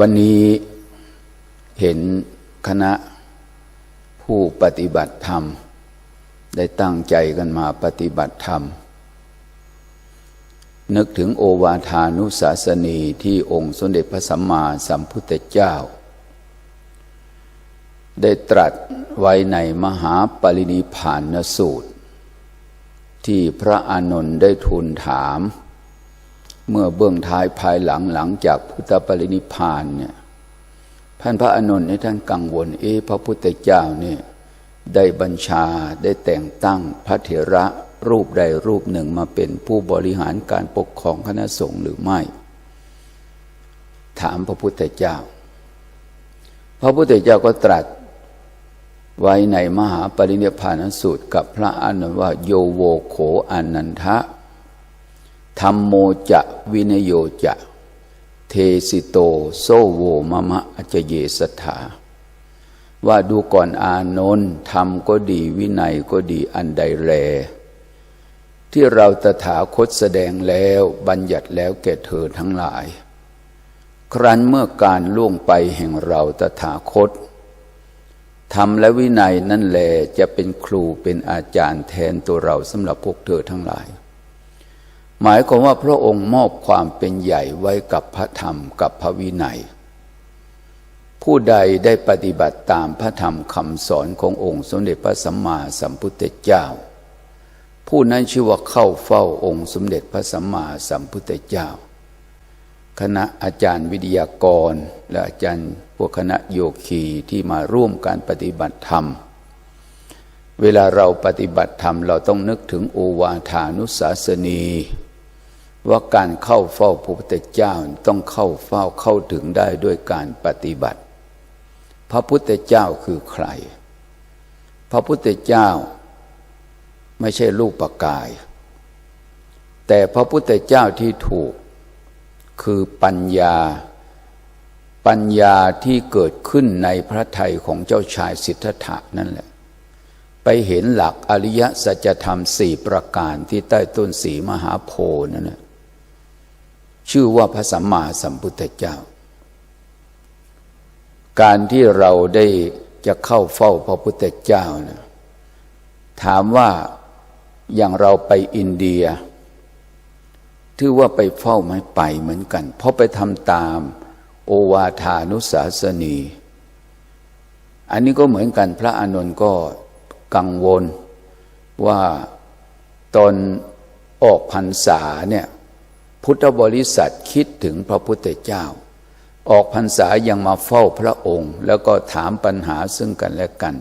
วันนี้เห็นคณะผู้ปฏิบัติธรรม ได้ตั้งใจกันมาปฏิบัติธรรม นึกถึงโอวาทานุสาสนีที่องค์สมเด็จพระสัมมาสัมพุทธเจ้า ได้ตรัสไว้ในมหาปรินิพานสูตร ที่พระอานนท์ได้ทูลถาม เมื่อเบื้องท้ายภายหลังหลังจากพุทธปรินิพานเนี่ยท่านพระอานนท์ให้ท่านกังวล เอพระพุทธเจ้าเนี่ยได้บัญชาได้แต่งตั้งพระเถระรูปใดรูปหนึ่งมาเป็นผู้บริหารการปกครองคณะสงฆ์หรือไม่ ถามพระพุทธเจ้า พระพุทธเจ้าก็ตรัสไว้ในมหาปรินิพพานสูตรกับพระอานนว่าโยโวโขอนันทะ ธรรมโมจะวินโยจะ เทสิโตโซโวมะมะอจเยสถาว่าดูก่อนอานนท์ธรรมก็ดีวินัยก็ดีอันใดแล ที่เราตถาคตแสดงแล้วบัญญัติแล้วแก่เธอทั้งหลาย ครั้นเมื่อการล่วงไปแห่งเราตถาคตธรรมและวินัยนั่นแลจะเป็นครูเป็นอาจารย์แทนตัวเราสำหรับพวกเธอทั้งหลาย หมายความว่าพระองค์มอบความเป็นใหญ่ไว้กับพระธรรมกับพระวินัย ผู้ใดได้ปฏิบัติตามพระธรรมคำสอนขององค์สมเด็จพระสัมมาสัมพุทธเจ้า ผู้นั้นชื่อว่าเข้าเฝ้าองค์สมเด็จพระสัมมาสัมพุทธเจ้า คณะอาจารย์วิทยากร และอาจารย์พวกคณะโยคีที่มาร่วมการปฏิบัติธรรมเวลาเราปฏิบัติธรรมเราต้องนึกถึงโอวาทานุสาสนี ว่าการเข้าเฝ้าพระพุทธเจ้าต้องเข้าเฝ้าเข้าถึงได้ด้วยการปฏิบัติ พระพุทธเจ้าคือใคร พระพุทธเจ้าไม่ใช่รูปปกาย แต่พระพุทธเจ้าที่ถูกคือปัญญา ปัญญาที่เกิดขึ้นในพระทัยของเจ้าชายสิทธัตถะนั่นแหละ ไปเห็นหลักอริยสัจธรรมสี่ประการที่ใต้ต้นสีมหาโพนั่นแหละ ชื่อว่าพระสัมมาสัมพุทธเจ้า การที่เราได้จะเข้าเฝ้าพระพุทธเจ้านะถามว่าอย่างเราไปอินเดีย ถือว่าไปเฝ้าไม่ไปเหมือนกัน เพราะไปทำตามโอวาทานุสาสนี อันนี้ก็เหมือนกันพระอานนท์ก็กังวลว่าตอนออกพรรษาเนี่ย พุทธบริษัทคิดถึงพระพุทธเจ้า ออกพรรษายังมาเฝ้าพระองค์ แล้วก็ถามปัญหาซึ่งกันและกัน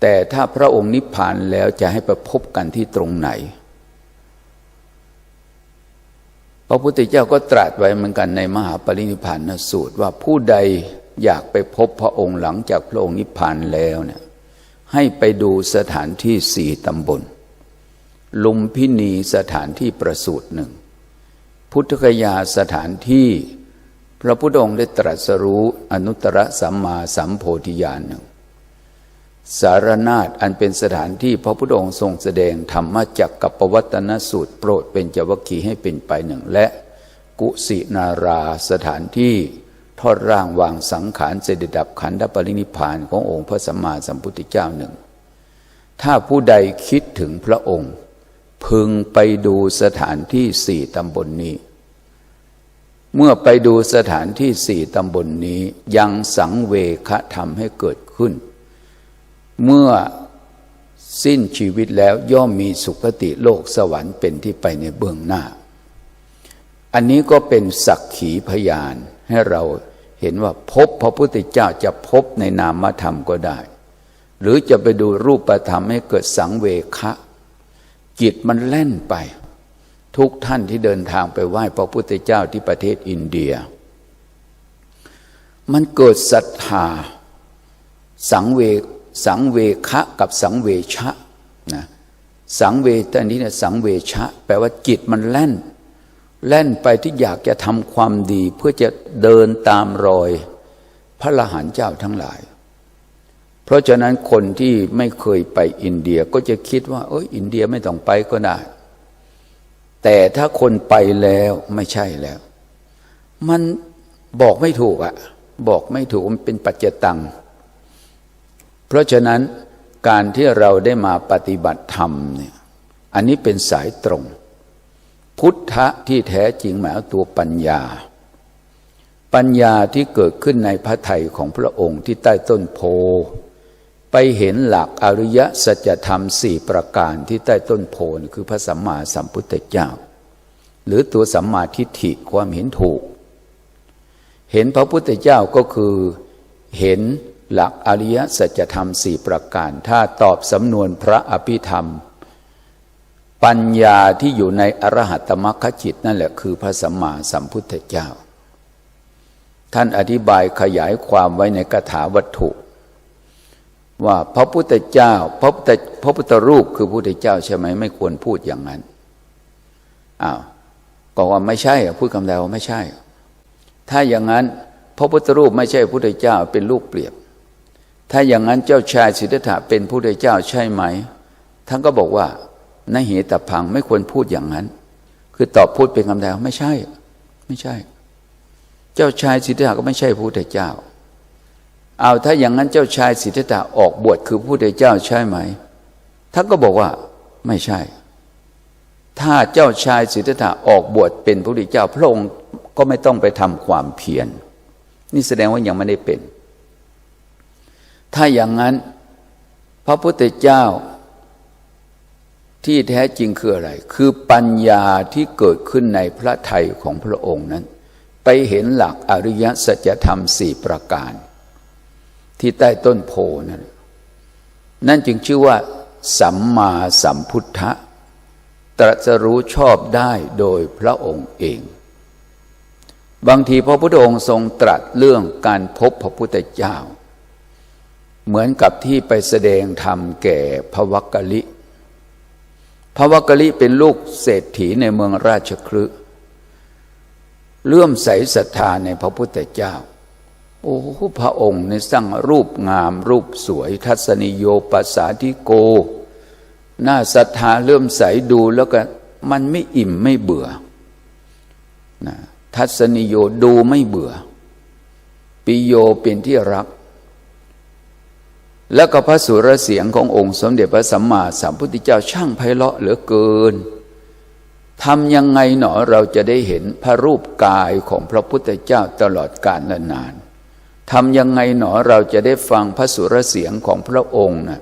แต่ถ้าพระองค์นิพพานแล้วจะให้ไปพบกันที่ตรงไหน พระพุทธเจ้าก็ตรัสไว้เหมือนกันในมหาปรินิพพานสูตรว่าผู้ใดอยากไปพบพระองค์หลังจากพระองค์นิพพานแล้วเนี่ยให้ไปดูสถานที่สี่ตำบล ลุมพินีสถานที่ประสูตรหนึ่ง พุทธคยาสถานที่ พระพุทธองค์ได้ตรัสรู้อนุตตรสัมมาสัมโพธิญาณหนึ่งสารนาฏอันเป็นสถานที่พระพุทธองค์ทรงแสดงธรรมจักกับปวัตนสูตรโปรดเป็นจวคีให้เป็นไปหนึ่งและกุสินาราสถานที่ทอดร่างวางสังขารเสด็จดับขันธปรินิพานขององค์พระสัมมาสัมพุทธเจ้าหนึ่ง ถ้าผู้ใดคิดถึงพระองค์ พึงไปดูสถานที่สี่ตำบลนนี้ เมื่อไปดูสถานที่สี่ตำบลนนี้ยังสังเวคะทำให้เกิดขึ้น เมื่อสิ้นชีวิตแล้วย่อมมีสุคติโลกสวรรค์เป็นที่ไปในเบื้องหน้า อันนี้ก็เป็นสักขีพยานให้เราเห็นว่าพบพระพุทธเจ้าจะพบในนามธรรมก็ได้ หรือจะไปดูรูปธรรมให้เกิดสังเวคะ จิตมันแล่นไป ทุกท่านที่เดินทางไปไหว้พระพุทธเจ้าที่ประเทศอินเดีย มันเกิดศรัทธาสังเวสังเวคะกับสังเวชะนะสังเวตอนนี้เนี่ยสังเวชะ แปลว่าจิตมันแล่น แล่นไปที่อยากจะทำความดี เพื่อจะเดินตามรอย พระละหันเจ้าทั้งหลาย เพราะฉะนั้นคนที่ไม่เคยไปอินเดียก็จะคิดว่าเอออินเดียไม่ต้องไปก็ได้ แต่ถ้าคนไปแล้วไม่ใช่แล้ว มันบอกไม่ถูกอะบอกไม่ถูกมันเป็นปัจจตัง เพราะฉะนั้นการที่เราได้มาปฏิบัติธรรมเนี่ยอันนี้เป็นสายตรง พุทธะที่แท้จริงหมายตัวปัญญา ปัญญาที่เกิดขึ้นในพระไทยของพระองค์ที่ใต้ต้นโพ ไปเห็นหลักอริยสัจธรรมสี่ประการที่ใต้ต้นโพนคือพระสัมมาสัมพุทธเจ้า หรือตัวสัมมาทิฏฐิความเห็นถูก เห็นพระพุทธเจ้าก็คือเห็นหลักอริยสัจธรรมสี่ประการ ถ้าตอบสำนวนพระอภิธรรม ปัญญาที่อยู่ในอรหัตมรรคจิตนั่นแหละคือพระสัมมาสัมพุทธเจ้า ท่านอธิบายขยายความไว้ในคาถาวัตถุ ว่าพระพุทธเจ้าพระพุทธพระพุทธรูปคือพระพุทธเจ้าใช่ไหมไม่ควรพูดอย่างนั้นอ้าวก็ว่าไม่ใช่พูดคำเดียวว่าไม่ใช่ ถ้าอย่างนั้นพระพุทธรูปไม่ใช่พระพุทธเจ้าเป็นรูปเปรียบ ถ้าอย่างนั้นเจ้าชายสิทธัตถะเป็นพระพุทธเจ้าใช่ไหมท่านก็บอกว่านเหตพังไม่ควรพูดอย่างนั้น คือตอบพูดเป็นคำเดียวไม่ใช่ ไม่ใช่ เจ้าชายสิทธัตถะก็ไม่ใช่พระพุทธเจ้า เอาถ้าอย่างนั้นเจ้าชายสิทธัตถะออกบวชคือพระพุทธเจ้าใช่ไหมท่านก็บอกว่าไม่ใช่ ถ้าเจ้าชายสิทธัตถะออกบวชเป็นพระพุทธเจ้า พระองค์ก็ไม่ต้องไปทำความเพียรนี่แสดงว่ายังไม่ได้เป็น ถ้าอย่างนั้นพระพุทธเจ้าที่แท้จริงคืออะไร คือปัญญาที่เกิดขึ้นในพระทัยของพระองค์นั้น ไปเห็นหลักอริยสัจธรรมสี่ประการ ที่ใต้ต้นโพนั้นนั่นจึงชื่อว่า สัมมาสัมพุทธะตรัสรู้ชอบได้โดยพระองค์เอง บางทีพระพุทธองค์ทรงตรัสเรื่องการพบพระพุทธเจ้า เหมือนกับที่ไปแสดงธรรมแก่พระวักกะลิพระวักกะลิเป็นลูกเศรษฐีในเมืองราชคลึเลื่อมใสศรัทธาในพระพุทธเจ้า โอ้พระองค์ในสร้างรูปงามรูปสวย ทัศนิโยปัสสาธิโกหน้าศรัทธาเลื่อมใสดูแล้วก็มันไม่อิ่มไม่เบื่อนะทัศนิโยดูไม่เบื่อ ปิโยเป็นที่รัก แล้วก็พระสุรเสียงขององค์สมเด็จพระสัมมาสัมพุทธเจ้าช่างไพเราะเหลือเกินทำยังไงหนอเราจะได้เห็นพระรูปกายของพระพุทธเจ้าตลอดกาลและนาน ทำยังไงหนอเราจะได้ฟังพระสุรเสียงของพระองค์นะ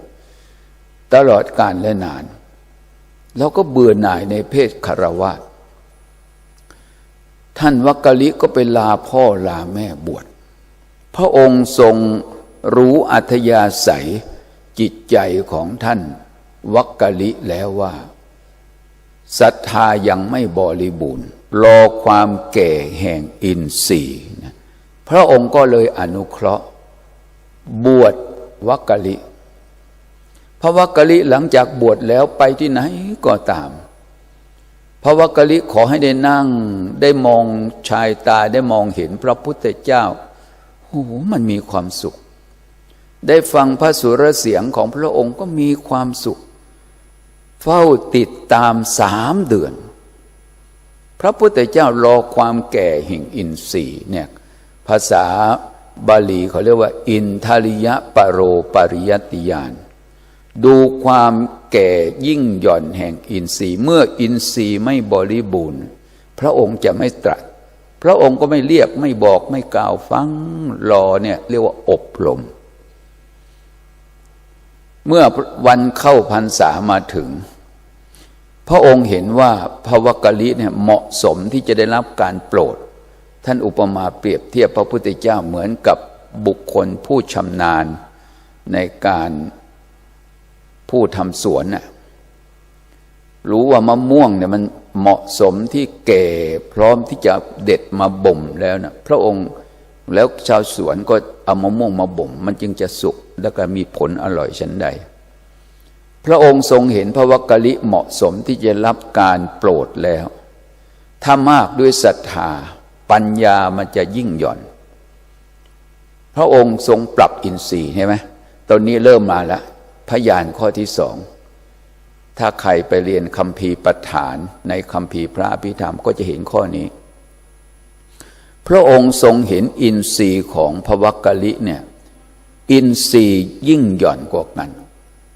ตลอดกาลและนาน แล้วก็เบื่อหน่ายในเพศคารวะท่านวักกะลิก็ไปลาพ่อลาแม่บวช พระองค์ทรงรู้อัธยาศัยจิตใจของท่านวักกะลิแล้วว่าศรัทธายังไม่บริบูรณ์รอความแก่แห่งอินทรีย์ พระองค์ก็เลยอนุเคราะห์ บวชวักกะลิพระวักกะลิหลังจากบวชแล้วไปที่ไหนก็ตาม พระวักกะลิขอให้ได้นั่งได้มองชายตาได้มองเห็นพระพุทธเจ้าโอ้โหมันมีความสุข ได้ฟังพระสุรเสียงของพระองค์ก็มีความสุข เฝ้าติดตามสามเดือน พระพุทธเจ้ารอความแก่แห่งอินทรีย์เนี่ย ภาษาบาลีเขาเรียกว่า อินทริยปโรปริยติยาน ดูความแก่ยิ่งหย่อนแห่งอินทรีย์ เมื่ออินทรีย์ไม่บริบูรณ์ พระองค์จะไม่ตรัส พระองค์ก็ไม่เรียกไม่บอกไม่กล่าวฟังรอเนี่ยเรียกว่าอบรมเมื่อวันเข้าพรรษามาถึง พระองค์เห็นว่าพระวกกะลิเนี่ยเหมาะสมที่จะได้รับการโปรด ท่านอุปมาเปรียบเทียบพระพุทธเจ้าเหมือนกับบุคคลผู้ชำนาญในการผู้ทำสวนน่ะรู้ว่ามะม่วงเนี่ยมันเหมาะสมที่แก่พร้อมที่จะเด็ดมาบ่มแล้วนะพระองค์แล้วชาวสวนก็เอามะม่วงมาบ่ม มันจึงจะสุกแล้วก็มีผลอร่อยชั้นใด พระองค์ทรงเห็นพระวักกลิเหมาะสมที่จะรับการโปรดแล้ว ถ้ามากด้วยศรัทธา ปัญญามันจะยิ่งหย่อน พระองค์ทรงปรับอินทรีย์ใช่ไหมตอนนี้เริ่มมาแล้วพยานข้อที่สอง ถ้าใครไปเรียนคำพีปัฏฐานในคำพีพระอภิธรรมก็จะเห็นข้อนี้ พระองค์ทรงเห็นอินทรีย์ของพระวักกะลิเนี่ยอินทรีย์ยิ่งหย่อนกว่ากัน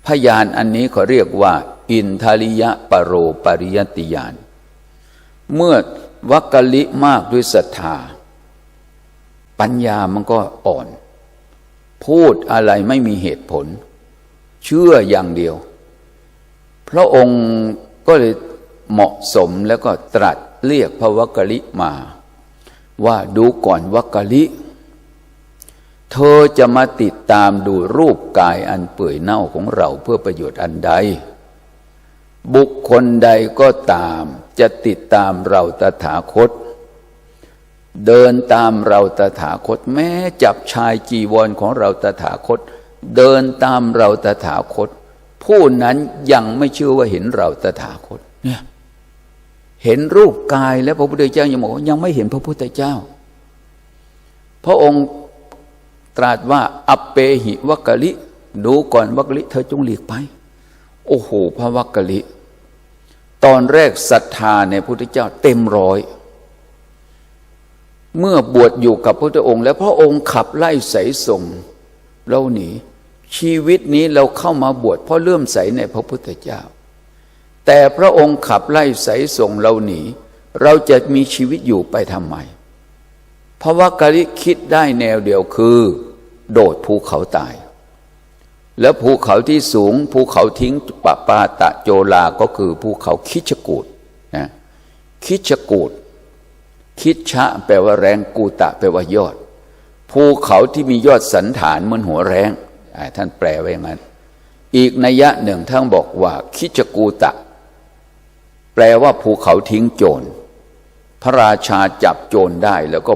พยานอันนี้เขาเรียกว่า อินทริยะปรโรปริยติยาน เมื่อ วักกะลิมากด้วยศรัทธา ปัญญามันก็อ่อน พูดอะไรไม่มีเหตุผล เชื่ออย่างเดียว พระองค์ก็เลยเหมาะสมแล้วก็ตรัสเรียกพระวักกะลิมา ว่าดูก่อนวักกะลิ เธอจะมาติดตามดูรูปกายอันเปื่อยเน่าของเราเพื่อประโยชน์อันใด บุคคลใดก็ตาม จะติดตามเราตถาคต เดินตามเราตถาคต แม้จับชายจีวรของเราตถาคต เดินตามเราตถาคต ผู้นั้นยังไม่เชื่อว่าเห็นเราตถาคตเนี่ยเห็นรูปกายแล้วพระพุทธเจ้ายังบอกว่ายังไม่เห็นพระพุทธเจ้า พระองค์ตรัสว่าอัปเปหิวักกะลิ ดูก่อนวักกะลิ เธอจงหลีกไป โอ้โหพระวักกะลิ ตอนแรกศรัทธาในพระพุทธเจ้าเต็มร้อย เมื่อบวชอยู่กับพระพุทธองค์ แล้วพระองค์ขับไล่ใสส่งเราหนีชีวิตนี้เราเข้ามาบวชเพราะเลื่อมใสในพระพุทธเจ้า แต่พระองค์ขับไล่ใสส่งเราหนี เราจะมีชีวิตอยู่ไปทำไม เพราะว่ากะลิคิดได้แนวเดียวคือ โดดภูเขาตาย แล้วภูเขาที่สูง ภูเขาทิ้งปะปาตะโจลาก็คือภูเขาคิชกูดนะคิชกูดคิดชะแปลว่าแรงกูตะแปลว่ายอด ภูเขาที่มียอดสันฐานเหมือนหัวแรงท่านแปลไว้อย่างนั้น อีกนัยยะหนึ่งท่านบอกว่าคิจกูตะ แปลว่าภูเขาทิ้งโจร พระราชาจับโจรได้แล้วก็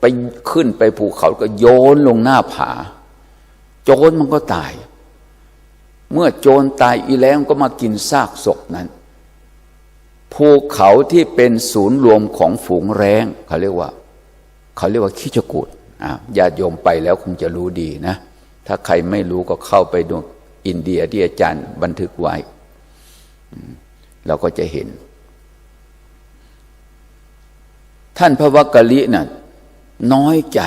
ไปขึ้นไปภูเขาก็โยนลงหน้าผา โจรมันก็ตาย เมื่อโจรตายอีแล้วก็มากินซากศพนั้น ภูเขาที่เป็นศูนย์รวมของฝูงแรงเขาเรียกว่า เขาเรียกว่าคิจกูดญาติโยมไปแล้วคงจะรู้ดีนะ ถ้าใครไม่รู้ก็เข้าไปดูอินเดียที่อาจารย์บันทึกไว้ เราก็จะเห็น ท่านพระวักกะลินะ่ะน้อยใจ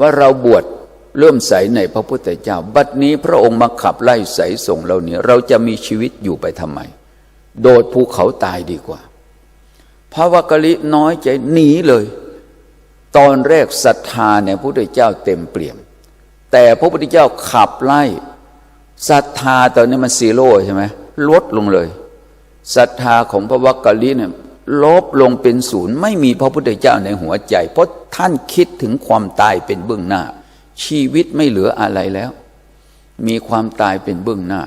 ว่าเราบวช เริ่มใสในพระพุทธเจ้า บัดนี้พระองค์มาขับไล่ใสส่งเราเนี่ยเราจะมีชีวิตอยู่ไปทำไม โดดภูเขาตายดีกว่า พระวักกะลิน้อยใจหนีเลย ตอนแรกศรัทธาในพระพุทธเจ้าเต็มเปี่ยม แต่พระพุทธเจ้าขับไล่ศรัทธาตอนนี้มันซีโร่ใช่ไหมลดลงเลยศรัทธาของพระวักกะลิเนี่ยลบลงเป็นศูนย์ไม่มีพระพุทธเจ้าในหัวใจ เพราะท่านคิดถึงความตายเป็นเบื้องหน้า ชีวิตไม่เหลืออะไรแล้ว มีความตายเป็นเบื้องหน้า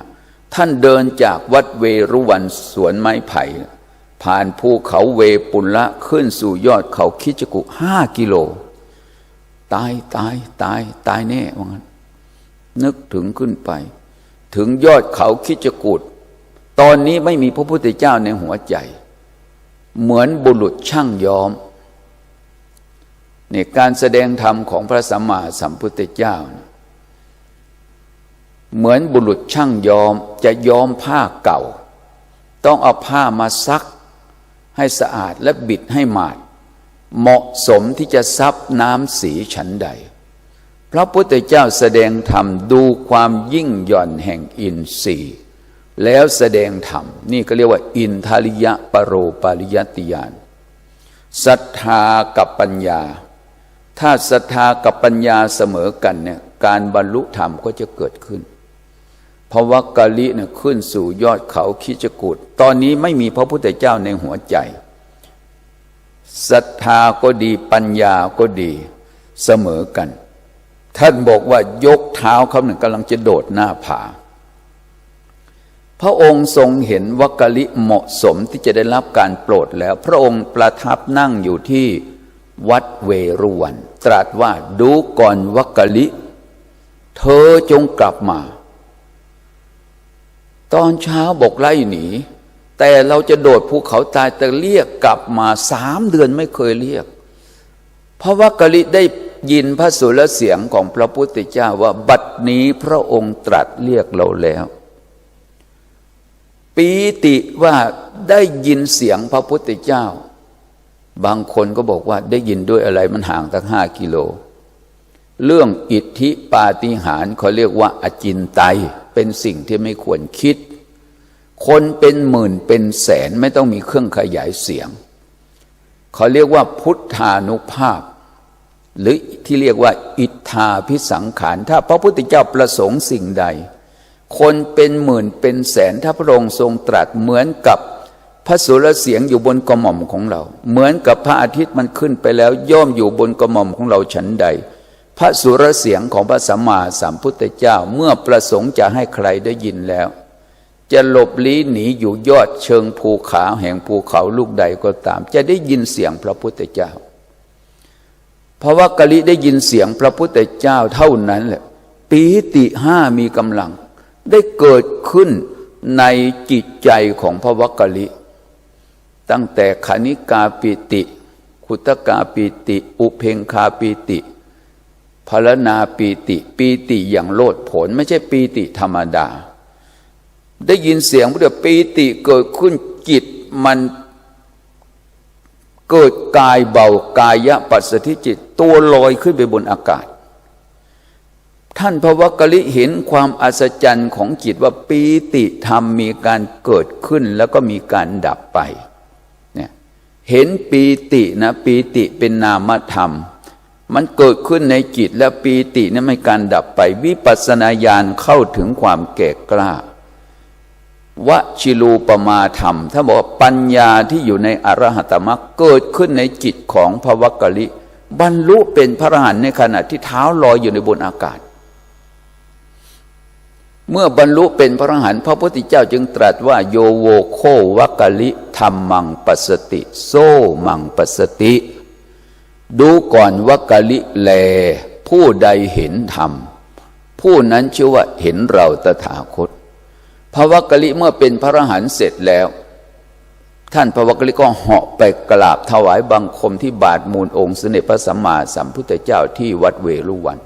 ท่านเดินจากวัดเวรุวันสวนไม้ไผ่ ผ่านภูเขาเวปุลละขึ้นสู่ยอดเขาคิจกุห้ากิโล ตายตายตายตายแน่ว่างั้น นึกถึงขึ้นไป ถึงยอดเขาคิจกุดตอนนี้ไม่มีพระพุทธเจ้าในหัวใจ เหมือนบุรุษช่างย้อม นี่การแสดงธรรมของพระสัมมาสัมพุทธเจ้า เหมือนบุรุษช่างยอมจะย้อมผ้าเก่า ต้องเอาผ้ามาซักให้สะอาดและบิดให้หมาด เหมาะสมที่จะซับน้ำสีฉันใด พระพุทธเจ้าแสดงธรรมดูความยิ่งหย่อนแห่งอินทรีย์แล้วแสดงธรรม นี่ก็เรียกว่า อินทริยะปรโรปริยติยานศรัทธากับปัญญา ถ้าศรัทธากับปัญญาเสมอกันเนี่ยการบรรลุธรรมก็จะเกิดขึ้น เพราะว่ากาลิเนี่ยขึ้นสู่ยอดเขาคิจกุฏตอนนี้ไม่มีพระพุทธเจ้าในหัวใจศรัทธาก็ดีปัญญาก็ดีเสมอกัน ท่านบอกว่ายกเท้าเขาหนึ่งกำลังจะโดดหน้าผา พระองค์ทรงเห็นวักลิเหมาะสมที่จะได้รับการโปรดแล้ว พระองค์ประทับนั่งอยู่ที่ วัดเวรุวัน ตรัสว่าดูก่อนวักลิ เธอจงกลับมา ตอนเช้าบอกไล่หนี แต่เราจะโดดภูเขาตายแต่เรียกกลับมาสามเดือนไม่เคยเรียก เพราะวักลิได้ยินพระสุรเสียงของพระพุทธเจ้าว่าบัดนี้พระองค์ตรัสเรียกเราแล้ว ปีติว่าได้ยินเสียงพระพุทธเจ้า บางคนก็บอกว่าได้ยินด้วยอะไรมันห่างตั้งห้ากิโล เรื่องอิทธิปาฏิหาริย์เขาเรียกว่าอจินไตยเป็นสิ่งที่ไม่ควรคิด คนเป็นหมื่นเป็นแสนไม่ต้องมีเครื่องขยายเสียง เขาเรียกว่าพุทธานุภาพ หรือที่เรียกว่า อิทธาพิสังขาร ถ้าพระพุทธเจ้าประสงค์สิ่งใด คนเป็นหมื่นเป็นแสนถ้าพระองค์ทรงตรัสเหมือนกับ พระสุรเสียงอยู่บนกระหม่อมของเรา เหมือนกับพระอาทิตย์มันขึ้นไปแล้ว ย่อมอยู่บนกระหม่อมของเราฉันใด พระสุรเสียงของพระสัมมาสัมพุทธเจ้าเมื่อประสงค์จะให้ใครได้ยินแล้ว จะหลบลี้หนีอยู่ยอดเชิงภูเขาแห่งภูเขาลูกใดก็ตาม จะได้ยินเสียงพระพุทธเจ้าเพราะว่ากะลิได้ยินเสียงพระพุทธเจ้าเท่านั้นแหละปีติห้ามีกำลัง ได้เกิดขึ้นในจิตใจของพระวักกะลิ ตั้งแต่ขณิกาปิติ ขุตกาปิติ อุเพงคาปิติพลนาปีติปีติอย่างโลดผล ไม่ใช่ปีติธรรมดา ได้ยินเสียงพุทธปีติเกิดขึ้นจิตมันเกิดกายเบากายะปัสสธิจิต ตัวลอยขึ้นไปบนอากาศ ท่านพระวักกะลิเห็นความอัศจรรย์ของจิตว่าปีติธรรมมีการเกิดขึ้นแล้วก็มีการดับไป เห็นปีตินะปีติเป็นนามธรรม มันเกิดขึ้นในจิตและปีตินั้นไม่การดับไปวิปัสนาญาณเข้าถึงความแก่กล้าวชิรูปมาธรรม ถ้าบอกว่าปัญญาที่อยู่ในอรหัตมรรคเกิดขึ้นในจิตของพระวักกะลิ บรรลุเป็นพระอรหันต์ในขณะที่เท้าลอยอยู่ในบนอากาศ เมื่อบรรลุเป็นพระอรหันต์พระพุทธเจ้าจึงตรัสว่าโยโวโควักะลิธรรมมังปัสติ โซมังปัสติ ดูก่อนวักะลิแล ผู้ใดเห็นธรรม ผู้นั้นชื่อว่าเห็นเราตถาคต พระวักะลิเมื่อเป็นพระอรหันต์เสร็จแล้ว ท่านพระวักะลิก็เหาะไปกราบถวายบังคมที่บาทมูลองค์สเด็จพระสัมมาสัมพุทธเจ้าที่วัดเวรุวัน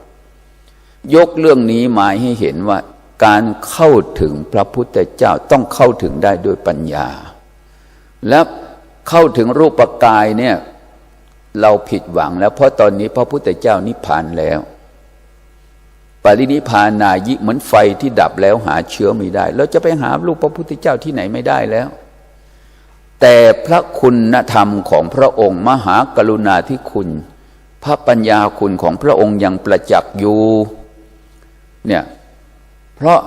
ยกเรื่องนี้มาให้เห็นว่า การเข้าถึงพระพุทธเจ้าต้องเข้าถึงได้ด้วยปัญญา และเข้าถึงรูปกายเนี่ยเราผิดหวังแล้ว เพราะตอนนี้พระพุทธเจ้านิพพานแล้ว ปรินิพานายิเหมือนไฟที่ดับแล้วหาเชื้อไม่ได้ เราจะไปหาลูกพระพุทธเจ้าที่ไหนไม่ได้แล้ว แต่พระคุณธรรมของพระองค์ มหากรุณาธิคุณ พระปัญญาคุณของพระองค์ยังประจักษ์อยู่เนี่ย เพราะ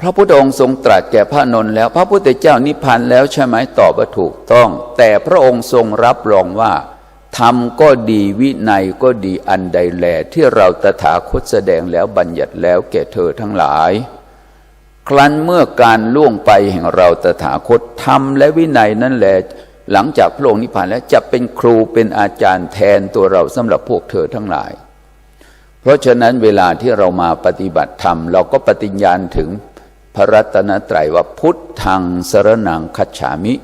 พระพุทธองค์ทรงตรัสแก่พระนนท์แล้ว พระพุทธเจ้านิพพานแล้วใช่ไหมตอบว่าถูกต้อง แต่พระองค์ทรงรับรองว่าธรรมก็ดีวินัยก็ดีอันใดแล ที่เราตถาคตแสดงแล้วบัญญัติแล้วแก่เธอทั้งหลาย ครั้นเมื่อการล่วงไปแห่งเราตถาคตธรรมและวินัยนั่นแหละหลังจากพระองค์นิพพานแล้วจะเป็นครูเป็นอาจารย์แทนตัวเราสำหรับพวกเธอทั้งหลาย ราะฉะนั้นเวลาที่เรามาปฏิบัติธรรม เราก็ปฏิญญาณถึงพระรัตนตรัยว่าพุทธังสรนังคัจฉามิ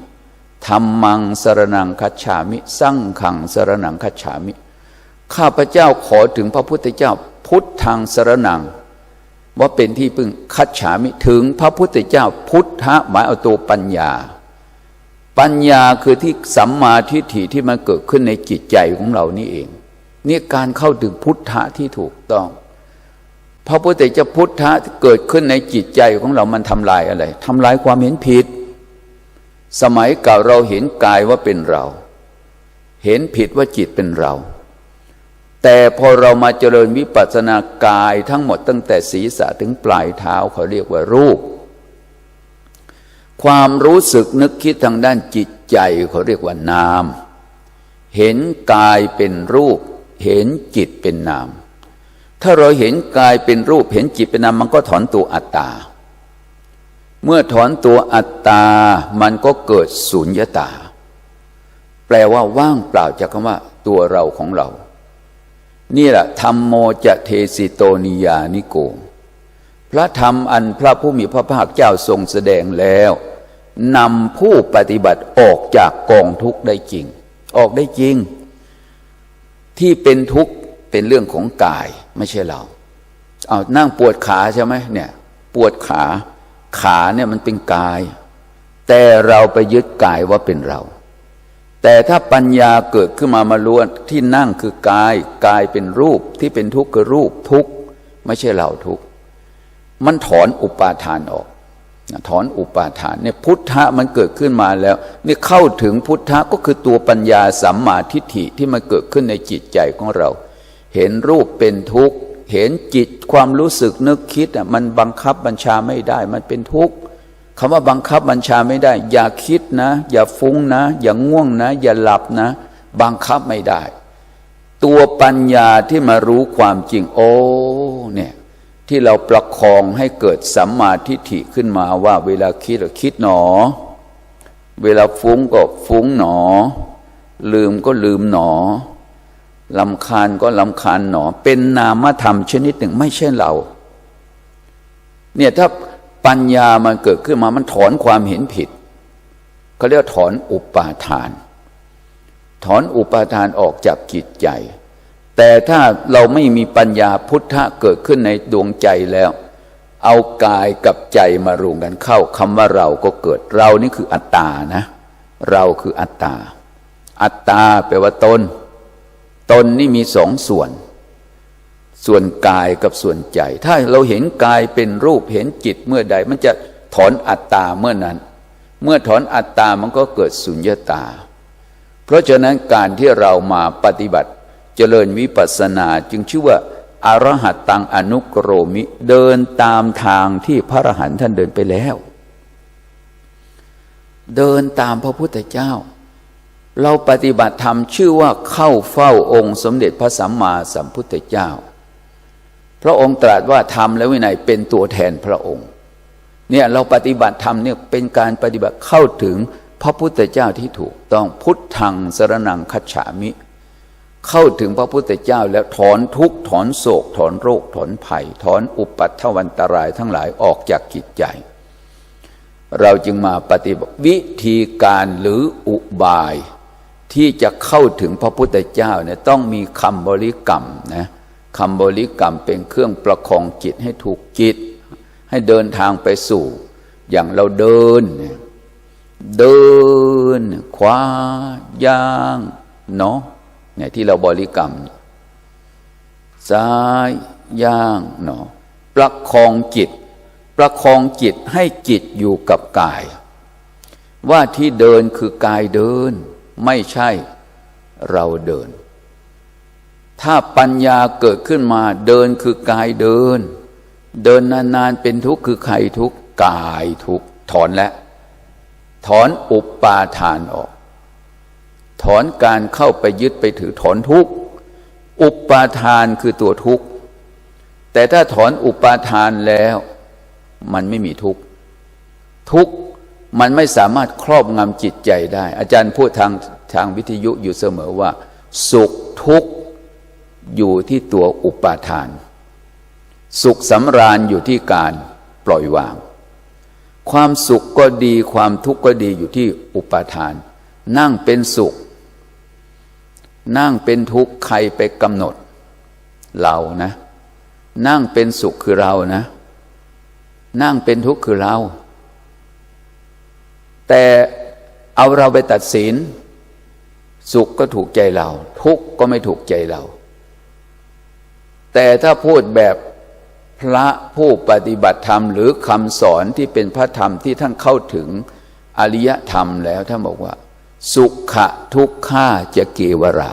ธรรมังสรนังคัจฉามิ สั่งขังสรนังคัจฉามิ ข้าพเจ้าขอถึงพระพุทธเจ้า พุทธังสรนัง ว่าเป็นที่พึ่งคัจฉามิถึงพระพุทธเจ้าพุทธะหมายเอาตัวปัญญา ปัญญาคือที่สัมมาทิฏฐิที่มันเกิดขึ้นในจิตใจของเรานี่เอง นี่การเข้าถึงพุทธะที่ถูกต้อง พระพุทธเจ้าพุทธะเกิดขึ้นในจิตใจของเรามันทำลายอะไรทำลายความเห็นผิด สมัยเก่าเราเห็นกายว่าเป็นเรา เห็นผิดว่าจิตเป็นเรา แต่พอเรามาเจริญวิปัสสนากายทั้งหมดตั้งแต่ศีรษะถึงปลายเท้าเขาเรียกว่ารูป ความรู้สึกนึกคิดทางด้านจิตใจเขาเรียกว่านาม เห็นกายเป็นรูป เห็นจิตเป็นนาม ถ้าเราเห็นกายเป็นรูปเห็นจิตเป็นนามมันก็ถอนตัวอัตตา เมื่อถอนตัวอัตตา มันก็เกิดสุญญตา แปลว่าว่างเปล่าจากคำว่า ตัวเราของเรา นี่แหละธรรมโมจะเทสิโตนิยานิโก พระธรรมอันพระผู้มีพระภาคเจ้าทรงแสดงแล้วนำผู้ปฏิบัติออกจากกองทุกข์ได้จริง ออกได้จริง ที่เป็นทุกข์เป็นเรื่องของกายไม่ใช่เรา เอานั่งปวดขาใช่ไหมเนี่ย ปวดขาขาเนี่ยมันเป็นกาย แต่เราไปยึดกายว่าเป็นเรา แต่ถ้าปัญญาเกิดขึ้นมามาล้วนที่นั่งคือกายกายเป็นรูปที่เป็นทุกข์คือรูปทุกข์ไม่ใช่เราทุกข์มันถอนอุปาทานออก ถอนอุปาทานเนี่ยพุทธะมันเกิดขึ้นมาแล้วนี่เข้าถึงพุทธะก็คือตัวปัญญาสัมมาทิฏฐิที่มันเกิดขึ้นในจิตใจของเรา เห็นรูปเป็นทุกข์ เห็นจิตความรู้สึกนึกคิดอะมันบังคับบัญชาไม่ได้มันเป็นทุกข์คำว่าบังคับบัญชาไม่ได้ อย่าคิดนะ อย่าฟุ้งนะ อย่าง่วงนะ อย่าหลับนะ บังคับไม่ได้ ตัวปัญญาที่มารู้ความจริงโอ้เนี่ย ที่เราประคองให้เกิดสัมมาทิฏฐิขึ้นมาว่าเวลาคิดเราคิดหนอ เวลาฟุ้งก็ฟุ้งหนอ ลืมก็ลืมหนอลำคาญก็ลำคาญหนอ เป็นนามธรรมชนิดหนึ่งไม่ใช่เรา เนี่ยถ้าปัญญามันเกิดขึ้นมามันถอนความเห็นผิดเขาเรียกถอนอุปาทาน ถอนอุปาทานออกจากจิตใจ แต่ถ้าเราไม่มีปัญญาพุทธะเกิดขึ้นในดวงใจแล้ว เอากายกับใจมารวมกันเข้าคำว่าเราก็เกิดเรานี่คืออัตตานะ เราคืออัตตา อัตตาแปลว่าตน ตนนี่มีสองส่วน ส่วนกายกับส่วนใจ ถ้าเราเห็นกายเป็นรูปเห็นจิตเมื่อใด มันจะถอนอัตตาเมื่อนั้น เมื่อถอนอัตตามันก็เกิดสุญญตา เพราะฉะนั้นการที่เรามาปฏิบัติ เจริญวิปัสสนาจึงชื่อว่าอารหัตตังอนุกรมิ เดินตามทางที่พระอรหันต์ท่านเดินไปแล้ว เดินตามพระพุทธเจ้า เราปฏิบัติธรรมชื่อว่าเข้าเฝ้าองค์สมเด็จพระสัมมาสัมพุทธเจ้า พระองค์ตรัสว่าธรรมและวินัยเป็นตัวแทนพระองค์ เนี่ยเราปฏิบัติธรรมเนี่ยเป็นการปฏิบัติเข้าถึงพระพุทธเจ้าที่ถูกต้องพุทธังสรนังคัจฉามิ เข้าถึงพระพุทธเจ้าแล้วถอนทุกข์ถอนโศก ถอนโรค ถอนภัย ถอนอุปัตถวันตรายทั้งหลายออกจากจิตใจ เราจึงมาปฏิบัติวิธีการหรืออุบาย ที่จะเข้าถึงพระพุทธเจ้าเนี่ยต้องมีคำบริกรรมนะคำบริกรรมเป็นเครื่องประคองจิตให้ถูกจิต ให้เดินทางไปสู่ อย่างเราเดินเนี่ยเดิน ขวาย่างเนาะ เนี่ยที่เราบริกรรม ซ้ายย่างเนาะประคองจิต ประคองจิตให้จิตอยู่กับกาย ว่าที่เดินคือกายเดิน ไม่ใช่เราเดิน ถ้าปัญญาเกิดขึ้นมาเดินคือกายเดิน เดินนานๆเป็นทุกข์คือใครทุกข์กายทุกข์ถอนแล้วถอนอุปปาทานออก ถอนการเข้าไปยึดไปถือถอนทุกข์อุปาทานคือตัวทุกข์แต่ถ้าถอนอุปาทานแล้ว มันไม่มีทุกข์ทุกข์มันไม่สามารถครอบงำจิตใจได้ อาจารย์พูดทางทางวิทยุอยู่เสมอว่า สุขทุกข์อยู่ที่ตัวอุปาทาน สุขสำราญอยู่ที่การปล่อยวาง ความสุขก็ดีความทุกข์ก็ดีอยู่ที่อุปาทาน นั่งเป็นสุข นั่งเป็นทุกข์ใครไปกำหนด เรานะ นั่งเป็นสุขคือเรานะ นั่งเป็นทุกข์คือเรา แต่เอาเราไปตัดสิน สุขก็ถูกใจเรา ทุกข์ก็ไม่ถูกใจเรา แต่ถ้าพูดแบบพระผู้ปฏิบัติธรรม หรือคำสอนที่เป็นพระธรรมที่ท่านเข้าถึงอริยธรรมแล้วท่านบอกว่า สุขะทุกขาจะเกวรา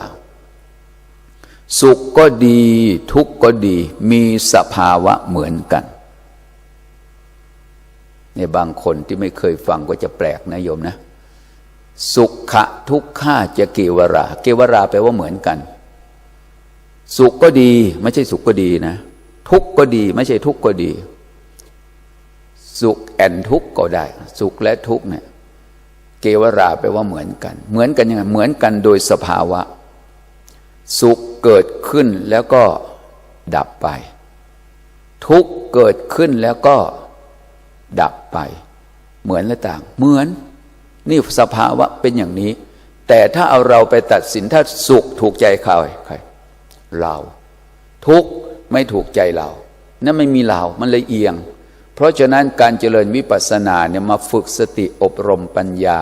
สุขก็ดีทุกข์ก็ดีมีสภาวะเหมือนกันเนี่ยบางคนที่ไม่เคยฟังก็จะแปลกนะโยมนะ สุขะทุกขาจะเกวรา เกวราแปลว่าเหมือนกัน สุขก็ดี ไม่ใช่สุขก็ดีนะ ทุกข์ก็ดี ไม่ใช่ทุกข์ก็ดี สุขแอนทุกข์ก็ได้ สุขและทุกข์เนี่ย เกวราแปลว่าเหมือนกัน เหมือนกันยังไงเหมือนกันโดยสภาวะ สุขเกิดขึ้นแล้วก็ดับไป ทุกเกิดขึ้นแล้วก็ดับไป เหมือนและต่าง เหมือน นี่สภาวะเป็นอย่างนี้ แต่ถ้าเอาเราไปตัดสินถ้าสุขถูกใจใครใคร เรา ทุกไม่ถูกใจเรานั่นไม่มีเรา มันเลยเอียง เพราะฉะนั้นการเจริญวิปัสสนาเนี่ยมาฝึกสติอบรมปัญญา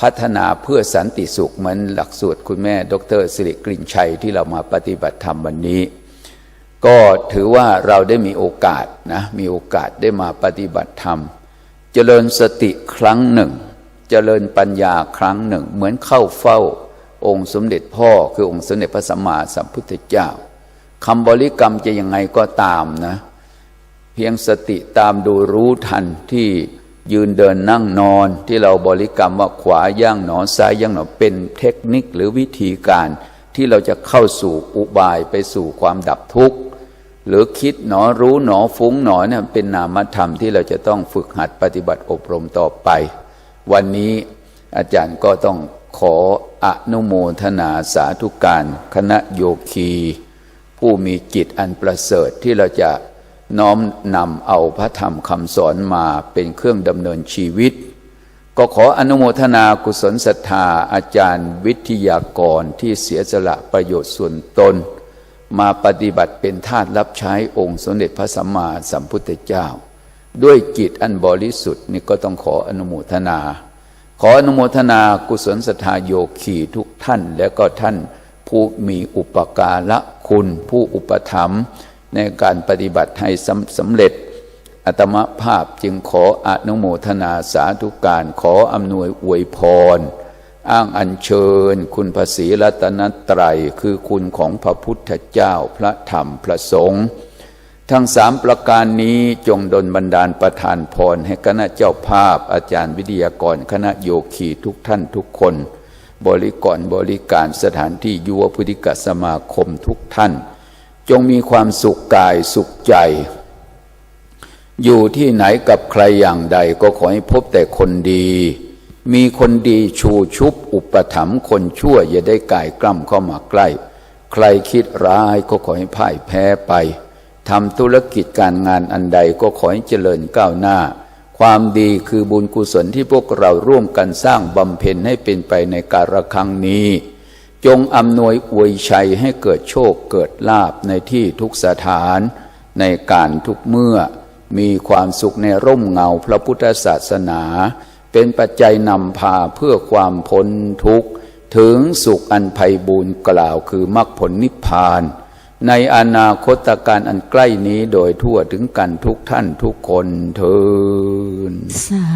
พัฒนาเพื่อสันติสุขเหมือนหลักสูตรคุณแม่ ดรสิริกลิ่นชัยที่เรามาปฏิบัติธรรมวันนี้ ก็ถือว่าเราได้มีโอกาสนะมีโอกาสได้มาปฏิบัติธรรม เจริญสติครั้งหนึ่ง เจริญปัญญาครั้งหนึ่ง เหมือนเข้าเฝ้าองค์สมเด็จพ่อคือองค์สมเด็จพระสัมมาสัมพุทธเจ้าคำบริกรรมจะยังไงก็ตามนะ เพียงสติตามดูรู้ทันที่ยืนเดินนั่งนอนที่เราบริกรรมว่าขวาย่างหนอซ้ายย่างหนอเป็นเทคนิคหรือวิธีการที่เราจะเข้าสู่อุบายไปสู่ความดับทุกข์ หรือคิดหนอรู้หนอฟุ้งหนอเนี่ยเป็นนามธรรมที่เราจะต้องฝึกหัดปฏิบัติอบรมต่อไป วันนี้อาจารย์ก็ต้องขออนุโมทนาสาธุการ คณะโยคี ผู้มีจิตอันประเสริฐที่เราจะ น้อมนำเอาพระธรรมคำสอนมาเป็นเครื่องดำเนินชีวิต ก็ขออนุโมทนากุศลศรัทธาอาจารย์วิทยากรที่เสียสละประโยชน์ส่วนตน มาปฏิบัติเป็นทาสรับใช้องค์สมเด็จพระสัมมาสัมพุทธเจ้า ด้วยจิตอันบริสุทธิ์นี่ก็ต้องขออนุโมทนา ขออนุโมทนากุศลศรัทธาโยคีทุกท่านและก็ท่านผู้มีอุปการะคุณผู้อุปถัมภ์ ในการปฏิบัติให้สำสำเร็จอัตมภาพจึงขออนุโมทนาสาธุการขออำนวยอวยพร อ้างอัญเชิญ คุณพระศรีรัตนตรัยคือคุณของพระพุทธเจ้าพระธรรมพระสงฆ์ทั้งสามประการนี้จงดลบันดาลประทานพร ให้คณะเจ้าภาพอาจารย์วิทยากรคณะโยคีทุกท่านทุกคน บริกรบริการสถานที่ยุวพุทธิกสมาคมทุกท่าน จงมีความสุขกายสุขใจ อยู่ที่ไหนกับใครอย่างใดก็ขอให้พบแต่คนดี มีคนดีชูชุบอุปถัมภ์คนชั่วอย่าได้กายกล้ำเข้ามาใกล้ ใครคิดร้ายก็ขอให้พ่ายแพ้ไปทำธุรกิจการงานอันใดก็ขอให้เจริญก้าวหน้า ความดีคือบุญกุศลที่พวกเราร่วมกันสร้างบำเพ็ญให้เป็นไปในการครั้งนี้ จงอำนวยอวยชัยให้เกิดโชคเกิดลาบในที่ทุกสถานในการทุกเมื่อ มีความสุขในร่มเงาพระพุทธศาสนา เป็นปัจจัยนำพาเพื่อความพ้นทุกข์ ถึงสุขอันไพบูรณ์กล่าวคือมรรคผลนิพพาน ในอนาคตการอันใกล้นี้โดยทั่วถึงกันทุกท่านทุกคนเทินสา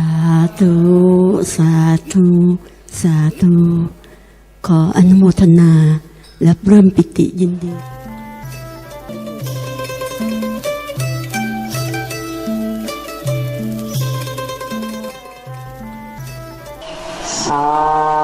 ธุ สาธุ สาธุ ขออนุโมทนาและเริ่มปิติยินดีสาธุสา